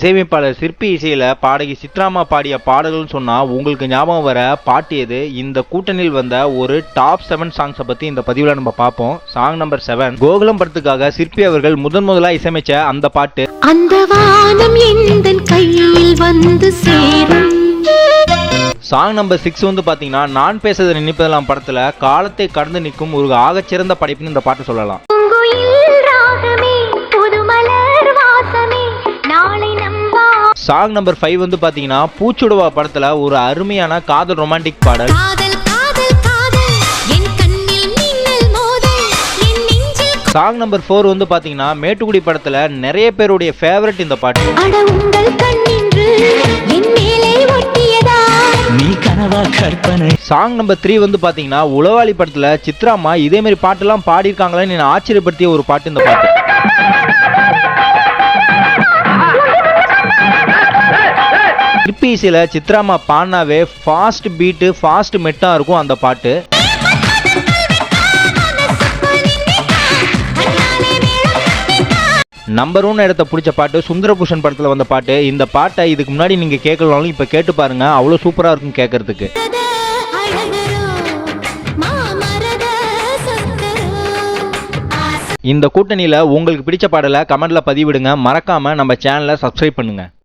இசையமைப்பாளர் சிற்பி இசையில பாடகி சித்ராமா பாடிய பாடல்கள்னு சொன்னா உங்களுக்கு ஞாபகம் வர பாட்டு எது? இந்த கூட்டணியில் வந்த ஒரு டாப் செவன் சாங்ஸை பத்தி இந்த பதிவுல நம்ம பார்ப்போம். சாங் நம்பர் செவன் கோகுலம் படத்துக்காக சிற்பி அவர்கள் முதன் முதலா இசையமைச்ச அந்த பாட்டு. அந்த வானம் கையில் வந்து சேரும்? சாங் நம்பர் சிக்ஸ் வந்து பாத்தீங்கன்னா நான் பேசுறது நினைப்பதெல்லாம் படத்துல காலத்தை கடந்து நிற்கும் ஒரு ஆகச்சிறந்த படைப்புன்னு இந்த பாட்டு சொல்லலாம். சாங் நம்பர் ஃபைவ் வந்து பாத்தீங்கன்னா பூச்சுடுவா படத்துல ஒரு அருமையான காதல் ரொமான்டிக் பாடல். காதல் காதல் காதல். என் கண்ணில் மின்னல் மோதல். என் நெஞ்சில் சாங் நம்பர் ஃபோர் வந்து பாத்தீங்கன்னா மேட்டுக்குடி படத்துல நிறைய பேருடைய ஃபேவரட் இந்த பாட்டு. அட உங்கள் கண்ணின்று என் மேலே ஒட்டியதா? நீ கனவா கற்பனை. சாங் நம்பர் த்ரீ வந்து பாத்தீங்கன்னா உளவாளி படத்துல சித்ராமா இதே மாதிரி பாட்டெல்லாம் பாடியிருக்காங்களேன்னு என்னை ஆச்சரியப்படுத்திய ஒரு பாட்டு இந்த பாட்டு. திருப்பி சித்ராமா பாடினாவே ஃபாஸ்ட் பீட்டு ஃபாஸ்ட் மெட்டாக இருக்கும் அந்த பாட்டு. நம்பர் ஒன் இடத்த பிடிச்ச பாட்டு சுந்தரபூஷன் படத்தில் வந்த பாட்டு. இந்த பாட்டை இதுக்கு முன்னாடி நீங்கள் கேட்கலனாலும் இப்போ கேட்டு பாருங்க. அவ்வளோ சூப்பராக இருக்கும் கேட்கறதுக்கு இந்த கூட்டணியில் உங்களுக்கு பிடிச்ச பாடலை கமெண்ட்டில் பதிவிடுங்க. மறக்காமல் நம்ம சேனலை சப்ஸ்கிரைப் பண்ணுங்கள்